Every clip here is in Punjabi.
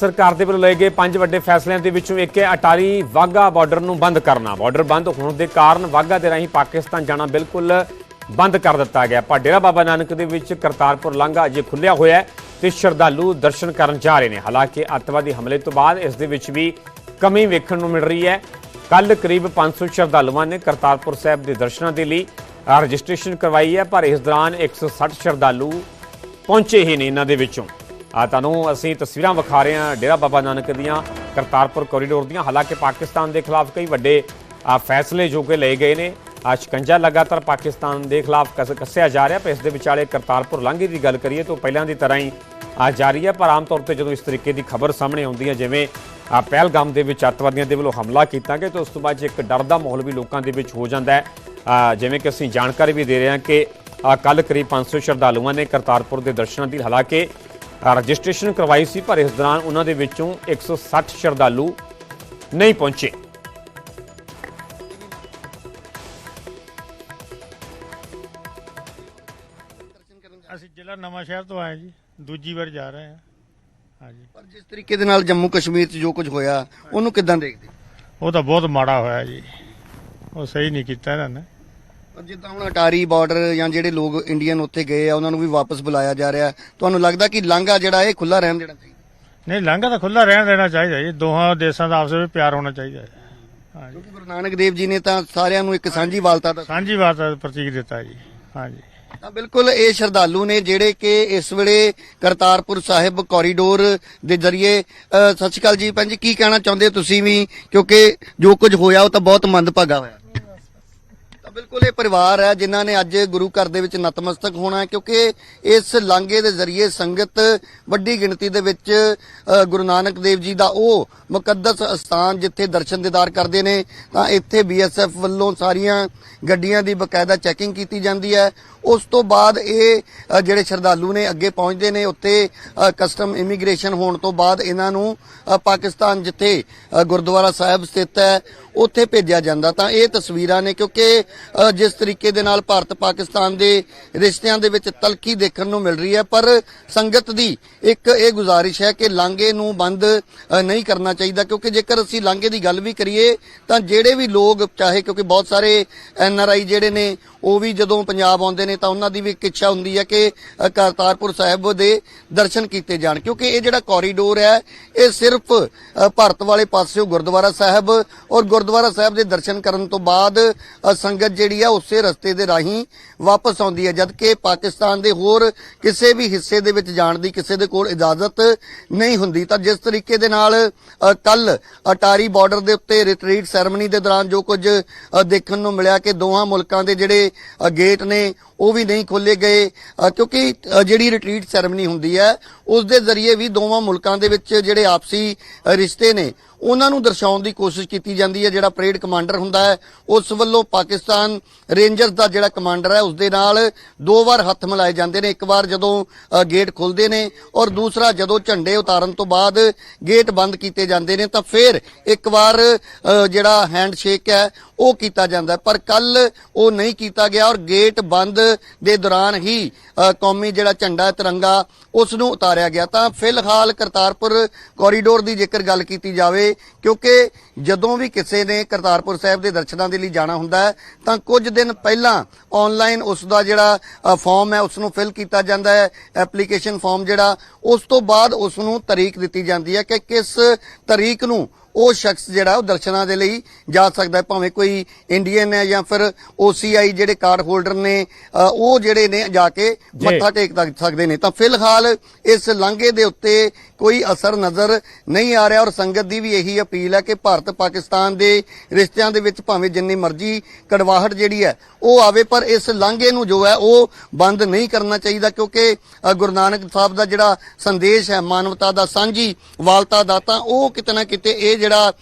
ਸਰਕਾਰ ਦੇ ਵੱਲੋਂ ਲਏ ਗਏ ਪੰਜ ਵੱਡੇ ਫੈਸਲਿਆਂ ਦੇ ਵਿੱਚੋਂ ਇੱਕ ਹੈ ਅਟਾਰੀ ਵਾਗਾ ਬਾਰਡਰ ਨੂੰ ਬੰਦ ਕਰਨਾ। ਬਾਰਡਰ ਬੰਦ ਹੋਣ ਦੇ ਕਾਰਨ ਵਾਗਾ ਦੇ ਰਾਹੀਂ ਪਾਕਿਸਤਾਨ ਜਾਣਾ ਬਿਲਕੁਲ ਬੰਦ ਕਰ ਦਿੱਤਾ ਗਿਆ। ਪਰ ਡੇਰਾ ਬਾਬਾ ਨਾਨਕ ਦੇ ਵਿੱਚ ਕਰਤਾਰਪੁਰ ਲਾਂਘਾ ਅਜੇ ਖੁੱਲਿਆ ਹੋਇਆ ਹੈ ਤੇ ਸ਼ਰਧਾਲੂ ਦਰਸ਼ਨ ਕਰਨ ਜਾ ਰਹੇ ਨੇ। ਹਾਲਾਂਕਿ ਅੱਤਵਾਦੀ ਹਮਲੇ ਤੋਂ ਬਾਅਦ ਇਸ ਦੇ ਵਿੱਚ ਵੀ ਕਮੀ ਵੇਖਣ ਨੂੰ ਮਿਲ ਰਹੀ ਹੈ। ਕੱਲ ਕਰੀਬ 500 ਸ਼ਰਧਾਲੂਆਂ ਨੇ ਕਰਤਾਰਪੁਰ ਸਾਹਿਬ ਦੇ ਦਰਸ਼ਨਾਂ ਦੇ ਲਈ ਰਜਿਸਟ੍ਰੇਸ਼ਨ ਕਰਵਾਈ ਹੈ, ਪਰ ਇਸ ਦੌਰਾਨ 160 ਸ਼ਰਧਾਲੂ ਪਹੁੰਚੇ ਹੀ ਨੇ ਇਹਨਾਂ ਦੇ ਵਿੱਚੋਂ। ਆ ਤੁਹਾਨੂੰ ਅਸੀਂ ਤਸਵੀਰਾਂ ਵਿਖਾ ਰਹੇ ਹਾਂ ਡੇਰਾ ਬਾਬਾ ਨਾਨਕ ਦੀਆਂ, ਕਰਤਾਰਪੁਰ ਕੋਰੀਡੋਰ ਦੀਆਂ। ਹਾਲਾਂਕਿ ਪਾਕਿਸਤਾਨ ਦੇ ਖਿਲਾਫ ਕਈ ਵੱਡੇ ਫੈਸਲੇ ਜੋ ਕਿ ਲਏ ਗਏ ਨੇ। ਆ, ਸ਼ਿਕੰਜਾ ਲਗਾਤਾਰ ਪਾਕਿਸਤਾਨ ਦੇ ਖਿਲਾਫ ਕਸ- ਕੱਸਿਆ ਜਾ ਰਿਹਾ, ਪਰ ਇਸ ਦੇ ਵਿਚਾਲੇ ਕਰਤਾਰਪੁਰ ਲਾਂਘੇ ਦੀ ਗੱਲ ਕਰੀਏ ਤਾਂ ਪਹਿਲਾਂ ਦੀ ਤਰ੍ਹਾਂ ਹੀ, ਆ, ਜਾਰੀ ਹੈ। ਪਰ ਆਮ ਤੌਰ ਤੇ ਜਦੋਂ ਇਸ ਤਰੀਕੇ ਦੀ ਖਬਰ ਸਾਹਮਣੇ ਆਉਂਦੀ ਹੈ, ਜਿਵੇਂ, ਆ, ਪਹਿਲਗਾਮ ਦੇ ਵਿੱਚ ਅੱਤਵਾਦੀਆਂ ਦੇ ਵੱਲੋਂ ਹਮਲਾ ਕੀਤਾ ਗਿਆ, ਤਾਂ ਉਸ ਤੋਂ ਬਾਅਦ 'ਚ ਇੱਕ ਡਰ ਦਾ ਮਾਹੌਲ ਵੀ ਲੋਕਾਂ ਦੇ ਵਿੱਚ ਹੋ ਜਾਂਦਾ ਹੈ। ਜਿਵੇਂ ਕਿ ਅਸੀਂ ਜਾਣਕਾਰੀ ਵੀ ਦੇ ਰਹੇ ਹਾਂ ਕਿ ਕੱਲ ਕਰੀਬ 500 ਸ਼ਰਧਾਲੂਆਂ ਨੇ ਕਰਤਾਰਪੁਰ ਦੇ ਦਰਸ਼ਨਾਂ ਦੀ, ਹਾਲਾਂਕਿ ਰਜਿਸਟ੍ਰੇਸ਼ਨ ਕਰਵਾਈ ਸੀ ਪਰ ਇਸ ਦੌਰਾਨ ਉਹਨਾਂ ਦੇ ਵਿੱਚੋਂ 160 ਸ਼ਰਧਾਲੂ ਨਹੀਂ ਪਹੁੰਚੇ। ਅਸੀਂ ਜ਼ਿਲ੍ਹਾ ਨਵਾਂ ਸ਼ਹਿਰ ਤੋਂ ਆਏ ਜੀ ਦੂਜੀ ਵਾਰ ਜਾ ਰਹੇ ਹਾਂ। ਹਾਂਜੀ। ਪਰ ਜਿਸ ਤਰੀਕੇ ਦੇ ਨਾਲ ਜੰਮੂ ਕਸ਼ਮੀਰ 'ਚ ਜੋ ਕੁਝ ਹੋਇਆ ਉਹਨੂੰ ਕਿੱਦਾਂ ਦੇਖਦੇ? ਉਹ ਤਾਂ ਬਹੁਤ ਮਾੜਾ ਹੋਇਆ ਜੀ। ਉਹ ਸਹੀ ਨਹੀਂ ਕੀਤਾ ਇਹਨਾਂ ਨੇ। ਪਰ ਜਿੱਦਾਂ ਹੁਣ ਅਟਾਰੀ ਬਾਰਡਰ ਜਾਂ ਜਿਹੜੇ ਲੋਕ ਇੰਡੀਅਨ ਉੱਥੇ ਗਏ ਆ ਉਹਨਾਂ ਨੂੰ ਵੀ ਵਾਪਸ ਬੁਲਾਇਆ ਜਾ ਰਿਹਾ। ਤੁਹਾਨੂੰ ਲੱਗਦਾ ਕਿ ਲਾਂਘਾ ਜਿਹੜਾ ਇਹ ਖੁੱਲਾ ਰਹਿਣ ਦੇਣਾ ਚਾਹੀਦਾ? ਨਹੀਂ ਲੰਘਾ ਤਾਂ ਖੁੱਲਾ ਰਹਿਣ ਦੇਣਾ ਚਾਹੀਦਾ ਜੀ। ਦੋਹਾਂ ਦੇਸ਼ਾਂ ਦਾ ਆਪਸ ਵਿੱਚ ਪਿਆਰ ਹੋਣਾ ਚਾਹੀਦਾ ਹੈ ਹਾਂਜੀ। ਕਿਉਂਕਿ ਗੁਰੂ ਨਾਨਕ ਦੇਵ ਜੀ ਨੇ ਤਾਂ ਸਾਰਿਆਂ ਨੂੰ ਇੱਕ ਸਾਂਝੀ ਵਾਲਤਾ ਦਾ ਸਾਂਝੀ ਬਾਤ ਦਾ ਪ੍ਰਤੀਕ ਦਿੱਤਾ ਜੀ। ਹਾਂਜੀ। ਤਾਂ ਬਿਲਕੁਲ ਇਹ ਸ਼ਰਧਾਲੂ ਨੇ ਜਿਹੜੇ ਕਿ ਇਸ ਵੇਲੇ ਕਰਤਾਰਪੁਰ ਸਾਹਿਬ ਕੋਰੀਡੋਰ ਦੇ ਜ਼ਰੀਏ ਅ, ਸਤਿ ਸ਼੍ਰੀ ਅਕਾਲ ਜੀ ਭੈਣ ਜੀ ਕੀ ਕਹਿਣਾ ਚਾਹੁੰਦੇ ਹੋ ਤੁਸੀਂ ਵੀ? ਕਿਉਂਕਿ ਜੋ ਕੁਝ ਹੋਇਆ ਉਹ ਤਾਂ ਬਹੁਤ ਮੰਦਭਾਗਾ ਹੋਇਆ। ਬਿਲਕੁਲ ਇਹ ਪਰਿਵਾਰ ਹੈ ਜਿਨ੍ਹਾਂ ਨੇ ਅੱਜ ਗੁਰੂ ਘਰ ਦੇ ਵਿੱਚ ਨਤਮਸਤਕ ਹੋਣਾ ਹੈ, ਕਿਉਂਕਿ ਇਸ ਲਾਂਘੇ ਦੇ ਜ਼ਰੀਏ ਸੰਗਤ ਵੱਡੀ ਗਿਣਤੀ ਦੇ ਵਿੱਚ ਗੁਰੂ ਨਾਨਕ ਦੇਵ ਜੀ ਦਾ ਉਹ ਮੁਕੱਦਸ ਸਥਾਨ ਜਿੱਥੇ ਦਰਸ਼ਨ ਦੀਦਾਰ ਕਰਦੇ ਨੇ, ਤਾਂ ਇੱਥੇ ਬੀਐਸਐਫ ਵੱਲੋਂ ਸਾਰੀਆਂ ਗੱਡੀਆਂ ਦੀ ਬਕਾਇਦਾ ਚੈਕਿੰਗ ਕੀਤੀ ਜਾਂਦੀ ਹੈ। ਉਸ ਤੋਂ ਬਾਅਦ ਇਹ ਜਿਹੜੇ ਸ਼ਰਧਾਲੂ ਨੇ ਅੱਗੇ ਪਹੁੰਚਦੇ ਨੇ, ਉੱਥੇ ਕਸਟਮ ਇਮੀਗ੍ਰੇਸ਼ਨ ਹੋਣ ਤੋਂ ਬਾਅਦ ਇਹਨਾਂ ਨੂੰ ਪਾਕਿਸਤਾਨ ਜਿੱਥੇ ਗੁਰਦੁਆਰਾ ਸਾਹਿਬ ਸਥਿਤ ਹੈ ਉੱਥੇ ਭੇਜਿਆ ਜਾਂਦਾ। ਤਾਂ ਇਹ ਤਸਵੀਰਾਂ ਨੇ ਕਿਉਂਕਿ ਜਿਸ ਤਰੀਕੇ ਦੇ ਨਾਲ ਭਾਰਤ ਪਾਕਿਸਤਾਨ ਦੇ ਰਿਸ਼ਤਿਆਂ ਦੇ ਵਿੱਚ ਤਲਖੀ ਦੇਖਣ ਨੂੰ ਮਿਲ ਰਹੀ ਹੈ। ਪਰ ਸੰਗਤ ਦੀ ਇੱਕ ਇਹ ਗੁਜ਼ਾਰਿਸ਼ ਹੈ ਕਿ ਲਾਂਘੇ ਨੂੰ ਬੰਦ ਨਹੀਂ ਕਰਨਾ ਚਾਹੀਦਾ। ਕਿਉਂਕਿ ਜੇਕਰ ਅਸੀਂ ਲਾਂਘੇ ਦੀ ਗੱਲ ਵੀ ਕਰੀਏ, ਤਾਂ ਜਿਹੜੇ ਵੀ ਲੋਕ, ਚਾਹੇ ਕਿਉਂਕਿ ਬਹੁਤ ਸਾਰੇ ਐਨ ਆਰ ਆਈ ਜਿਹੜੇ ਨੇ, ਉਹ ਵੀ ਜਦੋਂ ਪੰਜਾਬ ਆਉਂਦੇ ਨੇ, ਤਾਂ ਉਹਨਾਂ ਦੀ ਵੀ ਇੱਕ ਇੱਛਾ ਹੁੰਦੀ ਹੈ ਕਿ ਕਰਤਾਰਪੁਰ ਸਾਹਿਬ ਦੇ ਦਰਸ਼ਨ ਕੀਤੇ ਜਾਣ। ਕਿਉਂਕਿ ਇਹ ਜਿਹੜਾ ਕੋਰੀਡੋਰ ਹੈ, ਇਹ ਸਿਰਫ ਭਾਰਤ ਵਾਲੇ ਪਾਸਿਓਂ ਗੁਰਦੁਆਰਾ ਸਾਹਿਬ ਔਰ ਗੁਰਦੁਆਰਾ ਸਾਹਿਬ ਦੇ ਦਰਸ਼ਨ ਕਰਨ ਤੋਂ ਬਾਅਦ ਸੰਗਤ ਜਿਹੜੀ ਆ ਉਸੇ ਰਸਤੇ ਦੇ ਰਾਹੀਂ ਵਾਪਸ ਆਉਂਦੀ ਹੈ। ਜਦਕਿ ਪਾਕਿਸਤਾਨ ਦੇ ਹੋਰ ਕਿਸੇ ਵੀ ਹਿੱਸੇ ਦੇ ਵਿੱਚ ਜਾਣ ਦੀ ਕਿਸੇ ਦੇ ਕੋਲ ਇਜਾਜ਼ਤ ਨਹੀਂ ਹੁੰਦੀ। ਤਾਂ ਜਿਸ ਤਰੀਕੇ ਦੇ ਨਾਲ ਕੱਲ ਅਟਾਰੀ ਬਾਰਡਰ ਦੇ ਉੱਤੇ ਰਿਟਰੀਟ ਸੈਰੇਮਨੀ ਦੇ ਦੌਰਾਨ ਜੋ ਕੁਝ ਦੇਖਣ ਨੂੰ ਮਿਲਿਆ ਕਿ ਦੋਹਾਂ ਮੁਲਕਾਂ ਦੇ ਜਿਹੜੇ ਗੇਟ ਨੇ, ਉਹ ਵੀ ਨਹੀਂ ਖੋਲੇ ਗਏ। ਕਿਉਂਕਿ ਜਿਹੜੀ ਰਿਟਰੀਟ ਸੈਰੇਮਨੀ ਹੁੰਦੀ ਹੈ, ਉਸ ਦੇ ਜ਼ਰੀਏ ਵੀ ਦੋਵਾਂ ਮੁਲਕਾਂ ਦੇ ਵਿੱਚ ਜਿਹੜੇ ਆਪਸੀ ਰਿਸ਼ਤੇ ਨੇ ਉਹਨਾਂ ਨੂੰ ਦਰਸਾਉਣ ਦੀ ਕੋਸ਼ਿਸ਼ ਕੀਤੀ ਜਾਂਦੀ ਹੈ, ਜਿਹੜਾ ਪਰੇਡ ਕਮਾਂਡਰ ਹੁੰਦਾ ਹੈ, ਉਸ ਵੱਲੋਂ ਪਾਕਿਸਤਾਨ ਰੇਂਜਰਸ ਦਾ ਜਿਹੜਾ ਕਮਾਂਡਰ ਹੈ ਉਸ ਦੇ ਨਾਲ ਦੋ ਵਾਰ ਹੱਥ ਮਿਲਾਏ ਜਾਂਦੇ ਨੇ। ਇੱਕ ਵਾਰ ਜਦੋਂ ਗੇਟ ਖੁੱਲਦੇ ਨੇ ਔਰ ਦੂਸਰਾ ਜਦੋਂ ਝੰਡੇ ਉਤਾਰਨ ਤੋਂ ਬਾਅਦ ਗੇਟ ਬੰਦ ਕੀਤੇ ਜਾਂਦੇ ਨੇ, ਤਾਂ ਫਿਰ ਇੱਕ ਵਾਰ ਜਿਹੜਾ ਹੈਂਡਸ਼ੇਕ ਹੈ ਉਹ ਕੀਤਾ ਜਾਂਦਾ ਪਰ ਕੱਲ ਉਹ ਨਹੀਂ ਕੀਤਾ ਗਿਆ ਔਰ ਗੇਟ ਬੰਦ ਦੇ ਦੌਰਾਨ ਹੀ ਕੌਮੀ ਜਿਹੜਾ ਝੰਡਾ ਤਿਰੰਗਾ ਉਸ ਨੂੰ ਉਤਾਰਿਆ ਗਿਆ। ਤਾਂ ਫਿਲਹਾਲ ਕਰਤਾਰਪੁਰ ਕੋਰੀਡੋਰ ਦੀ ਜੇਕਰ ਗੱਲ ਕੀਤੀ ਜਾਵੇ, ਕਿਉਂਕਿ ਜਦੋਂ ਵੀ ਕਿਸੇ ਨੇ ਕਰਤਾਰਪੁਰ ਸਾਹਿਬ ਦੇ ਦਰਸ਼ਨਾਂ ਦੇ ਲਈ ਜਾਣਾ ਹੁੰਦਾ ਹੈ ਤਾਂ ਕੁਝ ਦਿਨ ਪਹਿਲਾਂ ਆਨਲਾਈਨ ਉਸ ਦਾ ਜਿਹੜਾ ਫਾਰਮ ਹੈ ਉਸ ਨੂੰ ਫਿਲ ਕੀਤਾ ਜਾਂਦਾ ਹੈ ਐਪਲੀਕੇਸ਼ਨ ਫਾਰਮ ਜਿਹੜਾ ਉਸ ਤੋਂ ਬਾਅਦ ਉਸ ਨੂੰ ਤਾਰੀਖ ਦਿੱਤੀ ਜਾਂਦੀ ਹੈ ਕਿ ਕਿਸ ਤਾਰੀਖ ਨੂੰ ਉਹ ਸ਼ਖਸ ਜਿਹੜਾ ਉਹ ਦਰਸ਼ਨਾਂ ਦੇ ਲਈ ਜਾ ਸਕਦਾ ਹੈ ਭਾਵੇਂ ਕੋਈ ਇੰਡੀਅਨ ਹੈ ਜਾਂ ਫਿਰ OCI ਜਿਹੜੇ ਕਾਰਡ ਹੋਲਡਰ ਨੇ ਉਹ ਜਿਹੜੇ ਨੇ ਜਾ ਕੇ। ਮੱਥਾ ਟੇਕ ਸਕਦੇ ਨੇ ਤਾਂ ਫਿਲਹਾਲ ਇਸ ਲਾਂਘੇ ਦੇ ਉੱਤੇ ਕੋਈ ਅਸਰ ਨਜ਼ਰ ਨਹੀਂ ਆ ਰਿਹਾ ਔਰ ਸੰਗਤ ਦੀ ਵੀ ਇਹੀ ਅਪੀਲ ਹੈ ਕਿ ਭਾਰਤ ਪਾਕਿਸਤਾਨ ਦੇ ਰਿਸ਼ਤਿਆਂ ਦੇ ਵਿੱਚ ਭਾਵੇਂ ਜਿੰਨੀ ਮਰਜ਼ੀ ਕੜਵਾਹਟ ਜਿਹੜੀ ਹੈ, ਉਹ ਆਵੇ, ਪਰ ਇਸ ਲਾਂਘੇ ਨੂੰ ਜੋ ਹੈ, ਉਹ ਬੰਦ ਨਹੀਂ ਕਰਨਾ ਚਾਹੀਦਾ, ਕਿਉਂਕਿ ਗੁਰੂ ਨਾਨਕ ਸਾਹਿਬ ਦਾ ਜਿਹੜਾ ਸੰਦੇਸ਼ ਹੈ, ਮਾਨਵਤਾ ਦਾ ਸਾਂਝੀ ਵਾਲਤਾ ਦਾ ਤਾਂ ਉਹ ਕਿਤੇ ਨਾ ਕਿਤੇ ਇਹ ਜਿਹੜਾ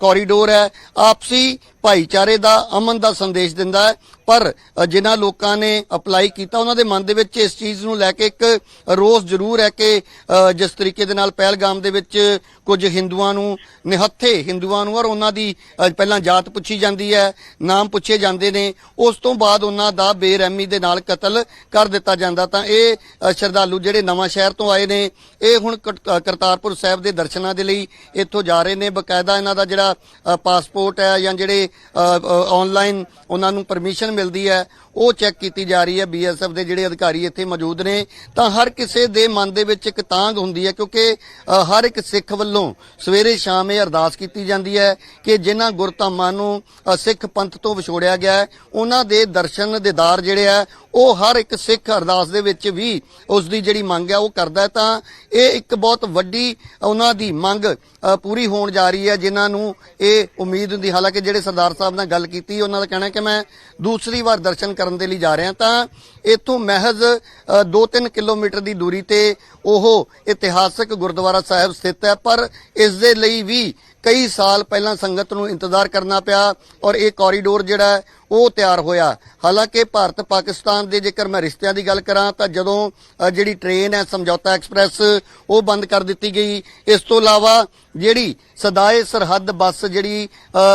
ਕੋਰੀਡੋਰ ਹੈ, ਆਪਸੀ ਭਾਈਚਾਰੇ ਦਾ ਅਮਨ ਦਾ ਸੰਦੇਸ਼ ਦਿੰਦਾ ਹੈ। ਪਰ ਜਿਨ੍ਹਾਂ ਲੋਕਾਂ ਨੇ ਅਪਲਾਈ ਕੀਤਾ, ਉਹਨਾਂ ਦੇ ਮਨ ਦੇ ਵਿੱਚ ਇਸ ਚੀਜ਼ ਨੂੰ ਲੈ ਕੇ ਇੱਕ ਰੋਸ ਜ਼ਰੂਰ ਹੈ ਕਿ ਜਿਸ ਤਰੀਕੇ ਦੇ ਨਾਲ ਪਹਿਲਗਾਮ ਦੇ ਵਿੱਚ ਕੁਝ ਹਿੰਦੂਆਂ ਨੂੰ ਨਿਹੱਥੇ ਹਿੰਦੂਆਂ ਨੂੰ ਔਰ ਉਹਨਾਂ ਦੀ ਪਹਿਲਾਂ ਜਾਤ ਪੁੱਛੀ ਜਾਂਦੀ ਹੈ, ਨਾਮ ਪੁੱਛੇ ਜਾਂਦੇ ਨੇ, ਉਸ ਤੋਂ ਬਾਅਦ ਉਹਨਾਂ ਦਾ ਬੇਰਹਿਮੀ ਦੇ ਨਾਲ ਕਤਲ ਕਰ ਦਿੱਤਾ ਜਾਂਦਾ ਤਾਂ ਇਹ ਸ਼ਰਧਾਲੂ ਜਿਹੜੇ ਨਵਾਂ ਸ਼ਹਿਰ ਤੋਂ ਆਏ ਨੇ, ਇਹ ਹੁਣ ਕਟ- ਕਰਤਾਰਪੁਰ ਸਾਹਿਬ ਦੇ ਦਰਸ਼ਨਾਂ ਦੇ ਲਈ ਇੱਥੋਂ ਜਾ ਰਹੇ ਨੇ। ਬਕਾਇਦਾ ਇਹਨਾਂ ਦਾ ਜਿਹੜਾ ਪਾਸਪੋਰਟ ਹੈ ਜਾਂ ਜਿਹੜੇ ਆਨਲਾਈਨ ਉਹਨਾਂ ਨੂੰ ਪਰਮਿਸ਼ਨ ਮਿਲਦੀ ਹੈ ਉਹ ਚੈੱਕ ਕੀਤੀ ਜਾ ਰਹੀ ਹੈ ਬੀਐਸਐਫ ਦੇ ਜਿਹੜੇ ਅਧਿਕਾਰੀ ਇੱਥੇ ਮੌਜੂਦ ਨੇ, ਤਾਂ ਹਰ ਕਿਸੇ ਦੇ ਮਨ ਦੇ ਵਿੱਚ ਇੱਕ ਤਾਂਗ ਹੁੰਦੀ ਹੈ, ਕਿਉਂਕਿ ਹਰ ਇੱਕ ਸਿੱਖ ਵੱਲੋਂ ਸਵੇਰੇ ਸ਼ਾਮ ਇਹ ਅਰਦਾਸ ਕੀਤੀ ਜਾਂਦੀ ਹੈ ਕਿ ਜਿਨ੍ਹਾਂ ਗੁਰਧਾਮਾਂ ਨੂੰ ਸਿੱਖ ਪੰਥ ਤੋਂ ਵਿਛੋੜਿਆ ਗਿਆ ਹੈ, ਉਹਨਾਂ ਦੇ ਦਰਸ਼ਨ ਦੀਦਾਰ ਜਿਹੜੇ ਆ ਉਹ ਹਰ ਇੱਕ ਸਿੱਖ ਅਰਦਾਸ ਦੇ ਵਿੱਚ ਵੀ ਉਸ ਦੀ ਜਿਹੜੀ ਮੰਗ ਹੈ, ਉਹ ਕਰਦਾ ਤਾਂ ਇਹ ਇੱਕ ਬਹੁਤ ਵੱਡੀ ਉਹਨਾਂ ਦੀ ਮੰਗ ਪੂਰੀ ਹੋਣ ਜਾ ਰਹੀ ਹੈ, ਜਿਨ੍ਹਾਂ ਨੂੰ ਇਹ ਉਮੀਦ ਹੁੰਦੀ ਹਾਲਾਂਕਿ ਜਿਹੜੇ ਸਰਦਾਰ ਸਾਹਿਬ ਨਾਲ ਗੱਲ ਕੀਤੀ, ਉਹਨਾਂ ਦਾ ਕਹਿਣਾ ਕਿ ਮੈਂ ਦੂਸਰੀ ਵਾਰ ਦਰਸ਼ਨ ਕਰਨ ਦੇ ਲਈ ਜਾ ਰਿਹਾ ਤਾਂ ਇੱਥੋਂ ਮਹਿਜ਼ 2-3 ਕਿਲੋਮੀਟਰ ਦੀ ਦੂਰੀ ਤੇ ਉਹ ਇਤਿਹਾਸਕ ਗੁਰਦੁਆਰਾ ਸਾਹਿਬ ਸਥਿਤ ਹੈ, ਪਰ ਇਸ ਦੇ ਲਈ ਵੀ ਕਈ ਸਾਲ ਪਹਿਲਾਂ ਸੰਗਤ ਨੂੰ ਇੰਤਜ਼ਾਰ ਕਰਨਾ ਪਿਆ ਔਰ ਇਹ ਕੋਰੀਡੋਰ ਜਿਹੜਾ ਉਹ ਤਿਆਰ ਹੋਇਆ। ਹਾਲਾਂਕਿ ਭਾਰਤ ਪਾਕਿਸਤਾਨ ਦੇ ਜੇਕਰ ਮੈਂ ਰਿਸ਼ਤਿਆਂ ਦੀ ਗੱਲ ਕਰਾਂ ਤਾਂ ਜਦੋਂ ਜਿਹੜੀ ਟ੍ਰੇਨ ਹੈ ਸਮਝੌਤਾ ਐਕਸਪ੍ਰੈਸ ਉਹ ਬੰਦ ਕਰ ਦਿੱਤੀ ਗਈ। ਇਸ ਤੋਂ ਇਲਾਵਾ ਜਿਹੜੀ ਸਦਾਏ ਸਰਹੱਦ ਬੱਸ ਜਿਹੜੀ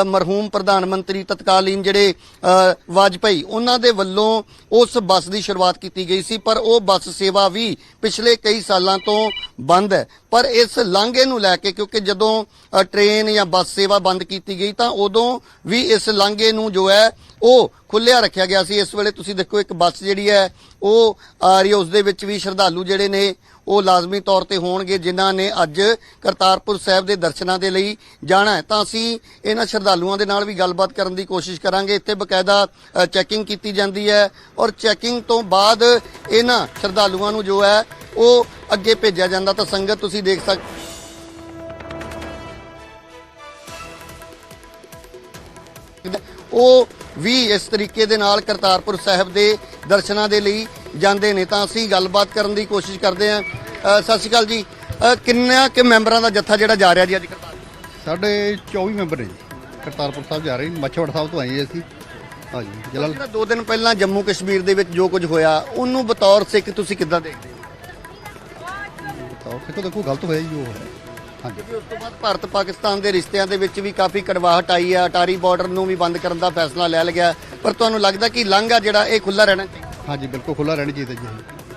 ਮਰਹੂਮ ਪ੍ਰਧਾਨ ਮੰਤਰੀ ਤਤਕਾਲੀਨ ਜਿਹੜੇ ਅ, ਉਹਨਾਂ ਦੇ ਵੱਲੋਂ ਉਸ ਬੱਸ ਦੀ ਸ਼ੁਰੂਆਤ ਕੀਤੀ ਗਈ ਸੀ ਪਰ ਉਹ ਬੱਸ ਸੇਵਾ ਵੀ ਪਿਛਲੇ ਕਈ ਸਾਲਾਂ ਤੋਂ ਬੰਦ ਹੈ। ਪਰ ਇਸ ਲਾਂਘੇ ਨੂੰ ਲੈ ਕੇ ਕਿਉਂਕਿ ਜਦੋਂ ਅ, ਟ੍ਰੇਨ ਜਾਂ ਬੱਸ ਸੇਵਾ ਬੰਦ ਕੀਤੀ ਗਈ ਤਾਂ ਉਦੋਂ ਵੀ ਇਸ ਲਾਂਘੇ ਨੂੰ ਜੋ ਹੈ ਉਹ ਖੁੱਲਿਆ ਰੱਖਿਆ ਗਿਆ ਸੀ। ਇਸ ਵੇਲੇ ਤੁਸੀਂ ਦੇਖੋ, ਇੱਕ ਬੱਸ ਜਿਹੜੀ ਹੈ, ਉਹ ਆ ਰਹੀ ਹੈ। ਉਸ ਦੇ ਵਿੱਚ ਵੀ ਸ਼ਰਧਾਲੂ ਜਿਹੜੇ ਨੇ, ਉਹ ਲਾਜ਼ਮੀ ਤੌਰ ਤੇ ਹੋਣਗੇ, ਜਿਨ੍ਹਾਂ ਨੇ ਅੱਜ ਕਰਤਾਰਪੁਰ ਸਾਹਿਬ ਦੇ ਦਰਸ਼ਨਾਂ ਦੇ ਲਈ ਜਾਣਾ ਹੈ। ਤਾਂ ਅਸੀਂ ਇਹਨਾਂ ਸ਼ਰਧਾਲੂਆਂ ਦੇ ਨਾਲ ਵੀ ਗੱਲਬਾਤ ਕਰਨ ਦੀ ਕੋਸ਼ਿਸ਼ ਕਰਾਂਗੇ। ਇੱਥੇ ਬਕਾਇਦਾ ਚੈਕਿੰਗ ਕੀਤੀ ਜਾਂਦੀ ਹੈ ਔਰ ਚੈਕਿੰਗ ਤੋਂ ਬਾਅਦ ਇਹਨਾਂ ਸ਼ਰਧਾਲੂਆਂ ਨੂੰ ਜੋ ਹੈ, ਉਹ ਅੱਗੇ ਭੇਜਿਆ ਜਾਂਦਾ। ਤਾਂ ਸੰਗਤ, ਤੁਸੀਂ ਦੇਖ ਸਕਦੇ ਉਹ ਵੀ ਇਸ ਤਰੀਕੇ ਦੇ ਨਾਲ ਕਰਤਾਰਪੁਰ ਸਾਹਿਬ ਦੇ ਦਰਸ਼ਨਾਂ ਦੇ ਲਈ ਜਾਂਦੇ ਨੇ ਤਾਂ ਅਸੀਂ ਗੱਲਬਾਤ ਕਰਨ ਦੀ ਕੋਸ਼ਿਸ਼ ਕਰਦੇ ਹਾਂ। ਅ, ਸਤਿ ਸ਼੍ਰੀ ਅਕਾਲ ਜੀ। ਅ, ਕਿੰਨਾ ਕਿ ਮੈਂਬਰਾਂ ਦਾ ਜੱਥਾ ਜਿਹੜਾ ਜਾ ਰਿਹਾ ਜੀ ਅੱਜ ਕਰਤਾਰਪੁਰ? ਸਾਡੇ 24 ਮੈਂਬਰ ਨੇ ਜੀ ਕਰਤਾਰਪੁਰ ਸਾਹਿਬ ਜਾ ਰਹੇ ਨੇ ਮੱਛਵੜ ਸਾਹਿਬ ਤੋਂ ਆਏ ਜੀ ਅਸੀਂ। ਹਾਂਜੀ ਜਲਾਲ ਜਿਹੜਾ ਦੋ ਦਿਨ ਪਹਿਲਾਂ ਜੰਮੂ ਕਸ਼ਮੀਰ ਦੇ ਵਿੱਚ ਜੋ ਕੁਝ ਹੋਇਆ ਉਹਨੂੰ ਬਤੌਰ ਸਿੱਖ ਤੁਸੀਂ ਕਿੱਦਾਂ ਦੇਖਦੇ ਹੋ? ਤੌਰ ਤੇ ਤਾਂ ਦੇਖੋ ਗਲਤ ਹੋਇਆ ਜੀ ਉਹ ਹਾਂਜੀ। ਕਿ ਉਸ ਤੋਂ ਬਾਅਦ ਭਾਰਤ ਪਾਕਿਸਤਾਨ ਦੇ ਰਿਸ਼ਤਿਆਂ ਦੇ ਵਿੱਚ ਵੀ ਕਾਫੀ ਕੜਵਾਹਟ ਆਈ ਹੈ। ਅਟਾਰੀ ਬਾਰਡਰ ਨੂੰ ਵੀ ਬੰਦ ਕਰਨ ਦਾ ਫੈਸਲਾ ਲੈ ਲਿਆ ਪਰ ਤੁਹਾਨੂੰ ਲੱਗਦਾ ਕਿ ਲਾਂਘਾ ਜਿਹੜਾ ਇਹ ਖੁੱਲਾ ਰਹਿਣਾ ਚਾਹੀਦਾ? ਹਾਂਜੀ ਬਿਲਕੁਲ ਖੁੱਲਾ ਰਹਿਣਾ ਚਾਹੀਦਾ ਜੀ।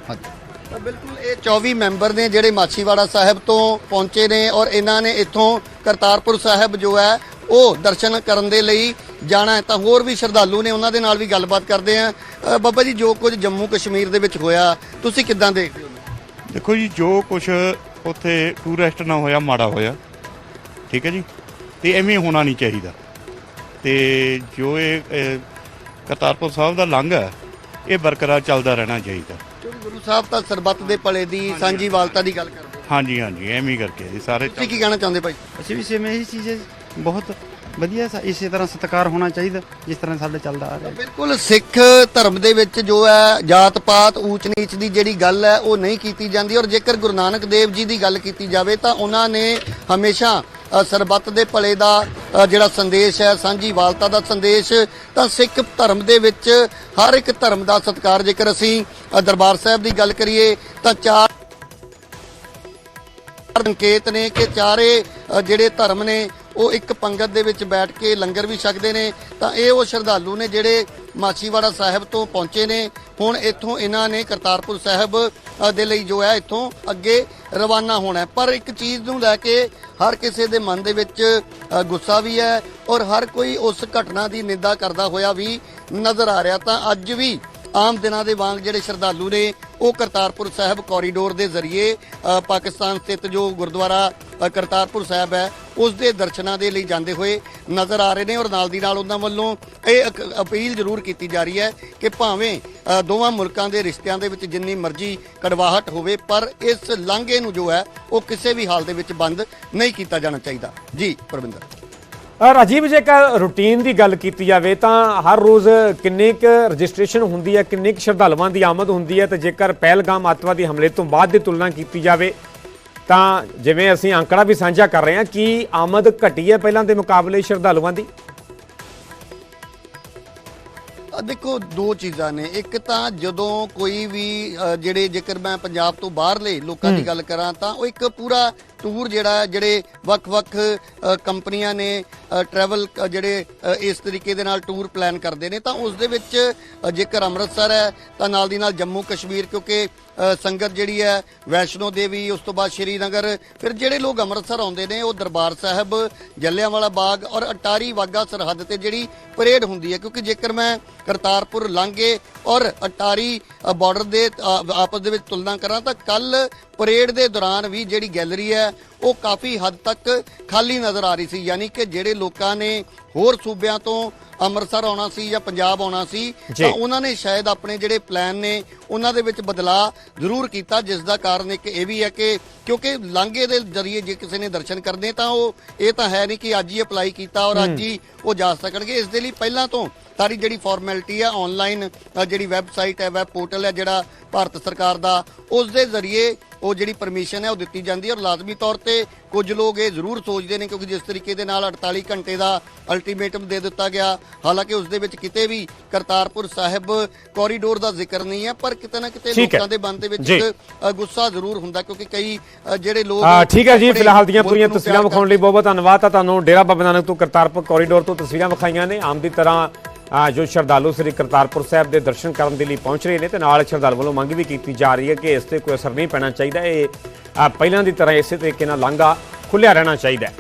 ਹਾਂਜੀ। ਤਾਂ ਬਿਲਕੁਲ ਇਹ 24 ਮੈਂਬਰ ਨੇ ਜਿਹੜੇ ਮਾਛੀਵਾੜਾ ਸਾਹਿਬ ਤੋਂ ਪਹੁੰਚੇ ਨੇ ਔਰ ਇਹਨਾਂ ਨੇ ਇੱਥੋਂ ਕਰਤਾਰਪੁਰ ਸਾਹਿਬ ਜੋ ਹੈ ਉਹ ਦਰਸ਼ਨ ਕਰਨ ਦੇ ਲਈ ਜਾਣਾ ਹੈ। ਤਾਂ ਹੋਰ ਵੀ ਸ਼ਰਧਾਲੂ ਨੇ ਉਹਨਾਂ ਦੇ ਨਾਲ ਵੀ ਗੱਲਬਾਤ ਕਰਦੇ ਆ ਬਾਬਾ ਜੀ ਜੋ ਕੁਝ ਜੰਮੂ ਕਸ਼ਮੀਰ ਦੇ ਵਿੱਚ ਹੋਇਆ ਤੁਸੀਂ ਕਿੱਦਾਂ ਦੇਖਦੇ ਹੋ? ਦੇਖੋ ਜੀ ਜੋ ਕੁਝ ਉੱਥੇ ਟੂਰਿਸਟ ਨਾਲ ਹੋਇਆ ਮਾੜਾ ਹੋਇਆ। ਠੀਕ ਹੈ ਜੀ? ਤੇ ਐਵੇਂ ਹੋਣਾ ਨਹੀਂ ਚਾਹੀਦਾ। ਤੇ ਜੋ ਇਹ ਕਰਤਾਰਪੁਰ ਸਾਹਿਬ ਦਾ ਲੰਘ ਹੈ ਇਹ ਬਰਕਰਾਰ ਚੱਲਦਾ ਰਹਿਣਾ ਚਾਹੀਦਾ। ਕਿਉਂਕਿ ਗੁਰੂ ਸਾਹਿਬ ਤਾਂ ਸਰਬੱਤ ਦੇ ਭਲੇ ਦੀ ਸਾਂਝੀ ਵਾਲਤਾ ਦੀ ਗੱਲ ਕਰਦੇ। ਹਾਂਜੀ ਹਾਂਜੀ ਐਵੇਂ ਹੀ ਕਰਕੇ ਜੀ ਸਾਰੇ ਤੁਸੀਂ ਕੀ ਕਹਿਣਾ ਚਾਹੁੰਦੇ ਭਾਈ? ਅਸੀਂ ਵੀ ਸੇਮ ਇਹੀ ਚੀਜ਼ ਹੈ ਜੀ। ਬਹੁਤ ਵਧੀਆ ਸਾ- ਇਸੇ ਤਰ੍ਹਾਂ ਸਤਿਕਾਰ ਹੋਣਾ ਚਾਹੀਦਾ ਜਿਸ ਤਰ੍ਹਾਂ ਸਾਡੇ ਚੱਲਦਾ ਆ ਰਿਹਾ। ਬਿਲਕੁਲ ਸਿੱਖ ਧਰਮ ਦੇ ਵਿੱਚ ਜੋ ਹੈ ਜਾਤ ਪਾਤ ਊਚ ਨੀਚ ਦੀ ਜਿਹੜੀ ਗੱਲ ਹੈ ਉਹ ਨਹੀਂ ਕੀਤੀ ਜਾਂਦੀ। ਔਰ ਜੇਕਰ ਗੁਰੂ ਨਾਨਕ ਦੇਵ ਜੀ ਦੀ ਗੱਲ ਕੀਤੀ ਜਾਵੇ ਤਾਂ ਉਹਨਾਂ ਨੇ ਹਮੇਸ਼ਾ ਅ, ਸਰਬੱਤ ਦੇ ਭਲੇ ਦਾ ਅ, ਜਿਹੜਾ ਸੰਦੇਸ਼ ਹੈ ਸਾਂਝੀ ਵਾਲਤਾ ਦਾ ਸੰਦੇਸ਼ ਤਾਂ ਸਿੱਖ ਧਰਮ ਦੇ ਵਿੱਚ ਹਰ ਇੱਕ ਧਰਮ ਦਾ ਸਤਿਕਾਰ ਜੇਕਰ ਅਸੀਂ ਅ, ਦਰਬਾਰ ਸਾਹਿਬ ਦੀ ਗੱਲ ਕਰੀਏ ਤਾਂ ਚਾਰ ਸੰਕੇਤ ਨੇ ਕਿ ਚਾਰੇ ਅ, ਜਿਹੜੇ ਧਰਮ ਨੇ ਉਹ ਇੱਕ ਪੰਗਤ ਦੇ ਵਿੱਚ ਬੈਠ ਕੇ ਲੰਗਰ ਵੀ ਛਕਦੇ ਨੇ, ਤਾਂ ਇਹ ਉਹ ਸ਼ਰਧਾਲੂ ਨੇ ਜਿਹੜੇ ਮਾਛੀਵਾੜਾ ਸਾਹਿਬ ਤੋਂ ਪਹੁੰਚੇ ਨੇ। ਹੁਣ ਇੱਥੋਂ ਇਹਨਾਂ ਨੇ ਕਰਤਾਰਪੁਰ ਸਾਹਿਬ ਦੇ ਲਈ ਜੋ ਹੈ, ਇੱਥੋਂ ਅੱਗੇ ਰਵਾਨਾ ਹੋਣਾ ਪਰ ਇੱਕ ਚੀਜ਼ ਨੂੰ ਲੈ ਕੇ ਹਰ ਕਿਸੇ ਦੇ ਮਨ ਦੇ ਵਿੱਚ ਗੁੱਸਾ ਵੀ ਹੈ ਔਰ ਹਰ ਕੋਈ ਉਸ ਘਟਨਾ ਦੀ ਨਿੰਦਾ ਕਰਦਾ ਹੋਇਆ ਵੀ ਨਜ਼ਰ ਆ ਰਿਹਾ। ਤਾਂ ਅੱਜ ਵੀ ਆਮ ਦਿਨਾਂ ਦੇ ਵਾਂਗ ਜਿਹੜੇ ਸ਼ਰਧਾਲੂ ਨੇ, ਉਹ ਕਰਤਾਰਪੁਰ ਸਾਹਿਬ ਕੋਰੀਡੋਰ ਦੇ ਜ਼ਰੀਏ ਪਾਕਿਸਤਾਨ ਸਥਿਤ ਜੋ ਗੁਰਦੁਆਰਾ ਕਰਤਾਰਪੁਰ ਸਾਹਿਬ ਹੈ, ਉਸ ਦੇ ਦਰਸ਼ਨਾਂ ਦੇ ਲਈ ਜਾਂਦੇ ਹੋਏ ਨਜ਼ਰ ਆ ਰਹੇ ਨੇ ਔਰ ਨਾਲ ਦੀ ਨਾਲ ਉਹਨਾਂ ਵੱਲੋਂ ਇਹ ਅਕ- ਅਪੀਲ ਜ਼ਰੂਰ ਕੀਤੀ ਜਾ ਰਹੀ ਹੈ ਕਿ ਭਾਵੇਂ ਦੋਵਾਂ ਮੁਲਕਾਂ ਦੇ ਰਿਸ਼ਤਿਆਂ ਦੇ ਵਿੱਚ ਜਿੰਨੀ ਮਰਜ਼ੀ ਕੜਵਾਹਟ ਹੋਵੇ, ਪਰ ਇਸ ਲਾਂਘੇ ਨੂੰ ਜੋ ਹੈ, ਉਹ ਕਿਸੇ ਵੀ ਹਾਲ ਦੇ ਵਿੱਚ ਬੰਦ ਨਹੀਂ ਕੀਤਾ ਜਾਣਾ ਚਾਹੀਦਾ। ਜੀ, ਪ੍ਰਵਿੰਦਰ। ਰਾਜੀਵ ਜੇਕਰ ਰੂਟੀਨ ਦੀ ਗੱਲ ਕੀਤੀ ਜਾਵੇ ਤਾਂ ਹਰ ਰੋਜ਼ ਕਿੰਨੇ ਕੁ ਰਜਿਸਟ੍ਰੇਸ਼ਨ ਹੁੰਦੀ ਹੈ ਕਿੰਨੇ ਕੁ ਸ਼ਰਧਾਲੂਆਂ ਦੀ ਆਮਦ ਹੁੰਦੀ ਹੈ ਤੇ ਜੇਕਰ ਪਹਿਲਗਾਮ ਅੱਤਵਾਦੀ ਹਮਲੇ ਤੋਂ ਬਾਅਦ ਦੀ ਤੁਲਨਾ ਕੀਤੀ ਜਾਵੇ ਤਾਂ ਜਿਵੇਂ ਅਸੀਂ ਅੰਕੜਾ ਵੀ ਸਾਂਝਾ ਕਰ ਰਹੇ ਹਾਂ ਕਿ ਆਮਦ ਘਟੀ ਹੈ ਪਹਿਲਾਂ ਦੇ ਮੁਕਾਬਲੇ ਸ਼ਰਧਾਲੂਆਂ ਦੀ? ਦੇਖੋ ਦੋ ਚੀਜ਼ਾਂ ਨੇ। ਇੱਕ ਤਾਂ ਜਦੋਂ ਕੋਈ ਵੀ ਜਿਹੜੇ ਜੇਕਰ ਮੈਂ ਪੰਜਾਬ ਤੋਂ ਬਾਹਰਲੇ ਲੋਕਾਂ ਦੀ ਗੱਲ ਕਰਾਂ ਤਾਂ ਉਹ ਇੱਕ ਪੂਰਾ ਟੂਰ ਜਿਹੜਾ ਹੈ, ਜਿਹੜੇ ਵੱਖ-ਵੱਖ ਕੰਪਨੀਆਂ ਨੇ ਟਰੈਵਲ ਜਿਹੜੇ ਇਸ ਤਰੀਕੇ ਦੇ ਨਾਲ ਟੂਰ ਪਲਾਨ ਕਰਦੇ ਨੇ ਤਾਂ ਉਸ ਦੇ ਵਿੱਚ ਜੇਕਰ ਅੰਮ੍ਰਿਤਸਰ ਹੈ ਤਾਂ ਨਾਲ ਦੀ ਨਾਲ ਜੰਮੂ ਕਸ਼ਮੀਰ ਕਿਉਂਕਿ ਸੰਗਤ ਜਿਹੜੀ ਹੈ ਵੈਸ਼ਨੋ ਦੇਵੀ ਉਸ ਤੋਂ ਬਾਅਦ ਸ਼੍ਰੀਨਗਰ ਫਿਰ ਜਿਹੜੇ ਲੋਕ ਅੰਮ੍ਰਿਤਸਰ ਆਉਂਦੇ ਨੇ ਉਹ ਦਰਬਾਰ ਸਾਹਿਬ ਜਲਿਆਂਵਾਲਾ ਬਾਗ ਔਰ ਅਟਾਰੀ ਵਾਗਾ ਸਰਹੱਦ ਤੇ ਜਿਹੜੀ ਪਰੇਡ ਹੁੰਦੀ ਹੈ ਕਿਉਂਕਿ ਜੇਕਰ ਮੈਂ ਕਰਤਾਰਪੁਰ ਲਾਂਘੇ ਔਰ ਅਟਾਰੀ ਬਾਰਡਰ ਦੇ ਅ, ਆਪਸ ਦੇ ਵਿੱਚ ਤੁਲਨਾ ਕਰਾਂ ਤਾਂ ਕੱਲ ਪਰੇਡ ਦੇ ਦੌਰਾਨ ਵੀ ਜਿਹੜੀ ਗੈਲਰੀ ਹੈ ਉਹ ਕਾਫੀ ਹੱਦ ਤੱਕ ਖਾਲੀ ਨਜ਼ਰ ਆ ਰਹੀ ਸੀ। ਯਾਨੀ ਕਿ ਜਿਹੜੇ ਲੋਕਾਂ ਨੇ ਹੋਰ ਸੂਬਿਆਂ ਤੋਂ ਅੰਮ੍ਰਿਤਸਰ ਆਉਣਾ ਸੀ ਜਾਂ ਪੰਜਾਬ ਆਉਣਾ ਸੀ। ਤਾਂ ਉਹਨਾਂ ਨੇ ਸ਼ਾਇਦ ਆਪਣੇ ਜਿਹੜੇ ਪਲਾਨ ਨੇ ਉਹਨਾਂ ਦੇ ਵਿੱਚ ਬਦਲਾਅ ਜ਼ਰੂਰ ਕੀਤਾ ਜਿਸ ਦਾ ਕਾਰਨ ਇੱਕ ਇਹ ਵੀ ਹੈ ਕਿ ਕਿਉਂਕਿ ਲਾਂਘੇ ਦੇ ਜ਼ਰੀਏ ਜੇ ਕਿਸੇ ਨੇ ਦਰਸ਼ਨ ਕਰਨੇ ਤਾਂ ਉਹ ਇਹ ਤਾਂ ਹੈ ਨਹੀਂ ਕਿ ਅੱਜ ਹੀ ਅਪਲਾਈ ਕੀਤਾ ਔਰ ਅੱਜ ਹੀ। ਉਹ ਜਾ ਸਕਣਗੇ। ਇਸ ਦੇ ਲਈ ਪਹਿਲਾਂ ਤੋਂ ਸਾਰੀ ਜਿਹੜੀ ਫਾਰਮੈਲਿਟੀ ਹੈ ਆਨਲਾਈਨ ਜਿਹੜੀ ਵੈਬਸਾਈਟ ਹੈ ਵੈਬ ਪੋਰਟਲ ਹੈ ਜਿਹੜਾ ਭਾਰਤ ਸਰਕਾਰ ਦਾ ਉਸ ਦੇ ਜ਼ਰੀਏ ਉਹ ਜਿਹੜੀ ਪਰਮਿਸ਼ਨ ਹੈ ਉਹ ਦਿੱਤੀ ਜਾਂਦੀ ਹੈ। ਔਰ ਲਾਜ਼ਮੀ ਤੌਰ ਤੇ ਕੁਝ ਲੋਕ ਇਹ ਜ਼ਰੂਰ ਸੋਚਦੇ ਨੇ ਕਿਉਂਕਿ ਜਿਸ ਤਰੀਕੇ ਦੇ ਨਾਲ 48 ਘੰਟੇ ਦਾ ਅਲਟੀਮੇਟਮ ਦੇ ਦਿੱਤਾ ਗਿਆ ਹਾਲਾਂਕਿ ਉਸ ਦੇ ਵਿੱਚ ਕਿਤੇ ਵੀ ਕਰਤਾਰਪੁਰ ਸਾਹਿਬ ਕੋਰੀਡੋਰ ਦਾ ਜ਼ਿਕਰ ਨਹੀਂ ਹੈ ਪਰ ਕਿਤੇ ਨਾ ਕਿਤੇ। ਲੋਕਾਂ ਦੇ ਮਨ ਦੇ ਵਿੱਚ ਗੁੱਸਾ ਜ਼ਰੂਰ ਹੁੰਦਾ ਕਿਉਂਕਿ ਕਈ ਜਿਹੜੇ ਲੋਕ ਆ ਠੀਕ ਹੈ ਜੀ ਫਿਲਹਾਲ ਦੀਆਂ ਪੂਰੀਆਂ ਤਸਵੀਰਾਂ ਵਿਖਾਉਣ ਲਈ ਬਹੁਤ ਬਹੁਤ ਧੰਨਵਾਦ। ਤਾਂ ਤੁਹਾਨੂੰ ਡੇਰਾ ਬਾਬਾ ਨਾਨਕ ਤੋਂ ਕਰਤਾਰਪੁਰ ਕੋਰੀਡੋਰ ਤੋਂ ਤਸਵੀਰਾਂ ਵਿਖਾਈਆਂ ਨੇ। ਆਮ ਦੀ ਤਰ੍ਹਾਂ ਆ, ਜੋ ਸ਼ਰਧਾਲੂ ਸ੍ਰੀ ਕਰਤਾਰਪੁਰ ਸਾਹਿਬ ਦੇ ਦਰਸ਼ਨ ਕਰਨ ਦੇ ਲਈ ਪਹੁੰਚ ਰਹੇ ਨੇ ਤੇ ਨਾਲ ਸ਼ਰਧਾਲੂ ਵੱਲੋਂ ਮੰਗ ਵੀ ਕੀਤੀ ਜਾ ਰਹੀ ਹੈ ਕਿ ਇਸ ਤੇ ਕੋਈ ਅਸਰ ਨਹੀਂ ਪੈਣਾ ਚਾਹੀਦਾ। ਇਹ ਪਹਿਲਾਂ ਦੀ ਤਰ੍ਹਾਂ ਇਸੇ ਤਰੀਕੇ ਨਾਲ ਲਾਂਘਾ ਖੁੱਲਿਆ ਰਹਿਣਾ ਚਾਹੀਦਾ ਹੈ।